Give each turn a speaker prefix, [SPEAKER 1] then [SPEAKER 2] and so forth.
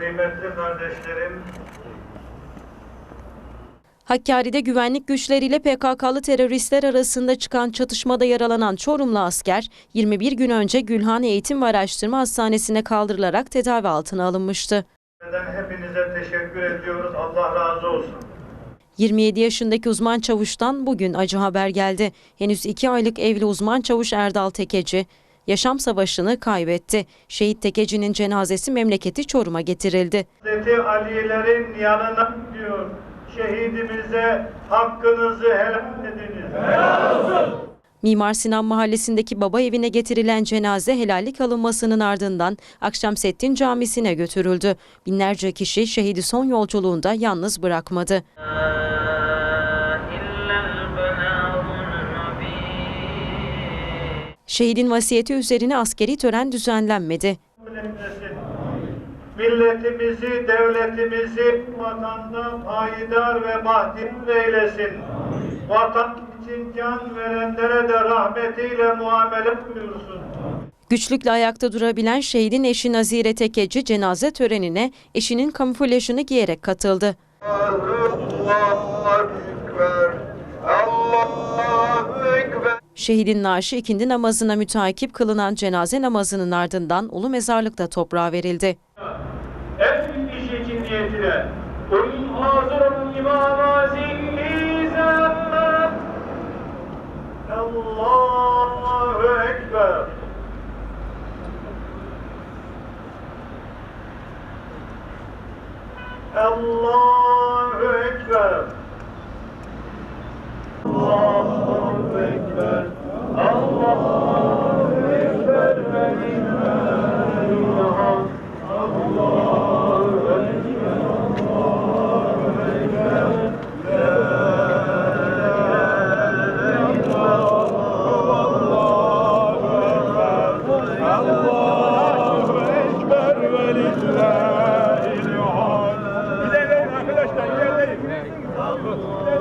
[SPEAKER 1] kıymetli kardeşlerim,
[SPEAKER 2] Hakkari'de güvenlik güçleriyle PKK'lı teröristler arasında çıkan çatışmada yaralanan Çorumlu asker 21 gün önce Gülhan Eğitim ve Araştırma Hastanesi'ne kaldırılarak tedavi altına alınmıştı.
[SPEAKER 1] hepinize teşekkür ediyoruz. Allah razı olsun.
[SPEAKER 2] 27 yaşındaki uzman çavuştan bugün acı haber geldi. Henüz 2 aylık evli uzman çavuş Erdal Tekeci yaşam savaşını kaybetti. Şehit Tekeci'nin cenazesi memleketi Çorum'a getirildi.
[SPEAKER 1] Hazreti Ali'lerin yanına gidiyor. Şehidimize hakkınızı helal ediniz.
[SPEAKER 2] Mimar Sinan Mahallesi'ndeki baba evine getirilen cenaze helallik alınmasının ardından Akşemseddin Camisi'ne götürüldü. Binlerce kişi şehidi son yolculuğunda yalnız bırakmadı. Şehidin vasiyeti üzerine askeri tören düzenlenmedi.
[SPEAKER 1] Milletimizi, devletimizi vatanda payidar ve bahtiyar eylesin. Vatan için can verenlere de rahmetiyle muamele buyursun.
[SPEAKER 2] Güçlükle ayakta durabilen şehidin eşi Nazire Tekeci cenaze törenine eşinin kamuflajını giyerek katıldı.
[SPEAKER 1] Allahu Ekber. Allahu Ekber.
[SPEAKER 2] Şehidin naaşı ikindi namazına müteakip kılınan cenaze namazının ardından ulu mezarlıkta toprağa verildi.
[SPEAKER 1] En büyük Let's go.